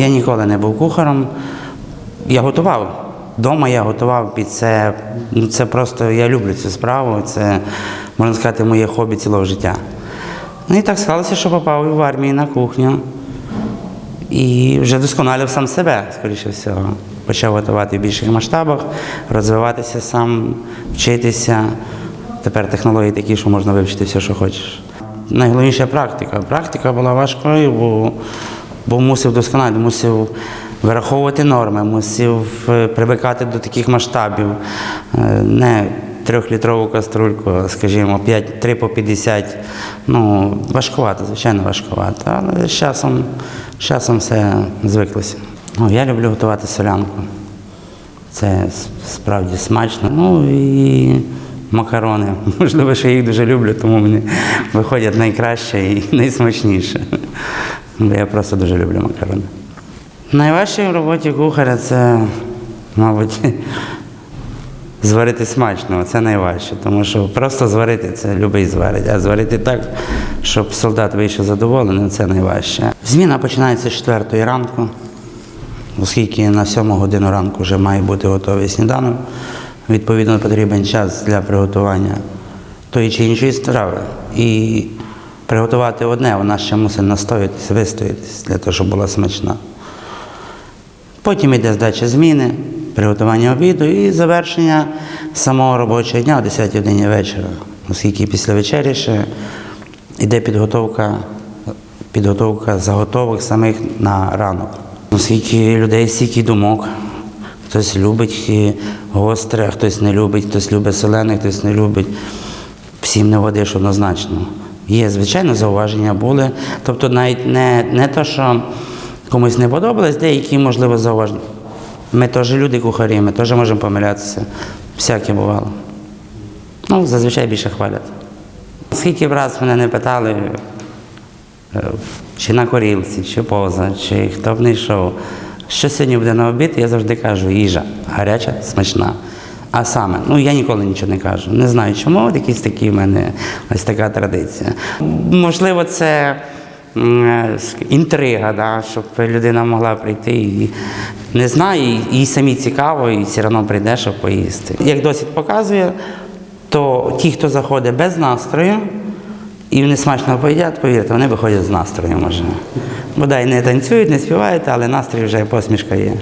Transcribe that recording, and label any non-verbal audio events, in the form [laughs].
Я ніколи не був кухарем. Я готував. Дома я готував під це. Ну, це просто я люблю цю справу. Це, можна сказати, моє хобі цілого життя. Ну і так склалося, що попав в армію на кухню. І вже досконалив сам себе, скоріше всього. Почав готувати в більших масштабах, розвиватися сам, вчитися. Тепер технології такі, що можна вивчити все, що хочеш. Найголовніша практика. Практика була важкою, бо, бо мусив досконально, мусив вираховувати норми, мусив е, привикати до таких масштабів. Е, Не трьохлітрову каструльку, скажімо, 5, 3 по 50. Ну, важкувато, звичайно, важкувато. Але з часом, з часом все звиклося. Ну, я люблю готувати солянку. Це справді смачно. Ну і макарони. [laughs] Можливо, що я їх дуже люблю, тому мені виходять найкраще і [laughs] найсмачніше. Бо Я просто дуже люблю макарони. Найважче в роботі кухаря це, мабуть, [laughs] зварити смачно. Це найважче, тому що просто зварити це любий зварить, а зварити так, щоб солдат вийшов задоволений, це найважче. Зміна починається з 4 ранку оскільки на 7 годину ранку вже має бути готовий сніданок, відповідно потрібен час для приготування тої чи іншої страви. І приготувати одне, вона ще мусить настоятися, вистоятися для того, щоб була смачна. Потім йде здача зміни, приготування обіду і завершення самого робочого дня о 10 годині вечора, оскільки після вечері ще йде підготовка, підготовка заготовок самих на ранок. Оскільки людей стільки думок, хтось любить гостре, хтось не любить, хтось любить солене, хтось не любить. Всім не водиш однозначно. Є, звичайно, зауваження були. Тобто навіть не, не те, що комусь не подобалось, деякі, можливо, зауваження. Ми теж люди кухарі, ми теж можемо помилятися. Всяке бувало. Ну, зазвичай більше хвалять. Скільки б раз мене не питали, е, чи на корілці, чи поза, чи хто б не йшов. Що сьогодні буде на обід, я завжди кажу, їжа гаряча, смачна. А саме, ну я ніколи нічого не кажу. Не знаю чому, якісь такі в мене ось така традиція. Можливо, це е, інтрига, да, щоб людина могла прийти і не знає, і їй самі цікаво, і все одно прийде, щоб поїсти. Як досвід показує, то ті, хто заходить без настрою, і вони смачно поїдять, повірте, вони виходять з настроєм вже. Бодай не танцюють, не співають, але настрій вже посмішка є.